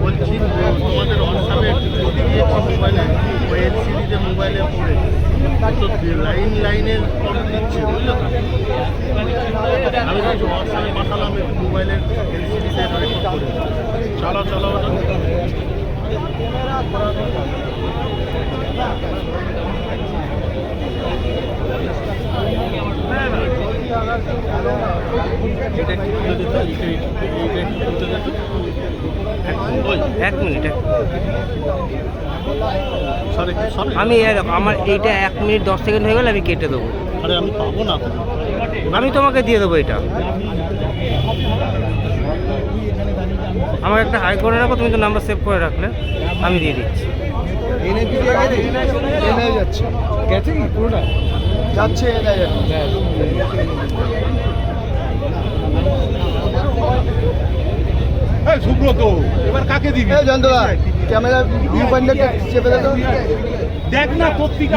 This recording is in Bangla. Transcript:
বলছি তোমাদের হোয়াটসঅ্যাপে মোবাইলে ওই এলসিডিতে মোবাইলে পড়ে তো লাইন লাইনের অর্ডার দিচ্ছে মোবাইলের এলসিডিতে চলো এক মিনিট এক- সরে সরে। আমি আমার এইটা এক মিনিট দশ সেকেন্ড হয়ে গেলে আমি কেটে দেবো। আরে আমি পাবো না আমি তোমাকে দিয়ে দেবো এটা। আমার একটা হাই করে রাখো তুমি তো নাম্বার সেভ করে রাখলে আমি দিয়ে দিচ্ছি। এনে দিয়ে যাচ্ছে। গেছে কি? পুরোটা? যাচ্ছে এনে যাচ্ছে সুব্রত। এবার কাকে দিবি? ক্যামেরা চেপে দেখ না পত্রিকা।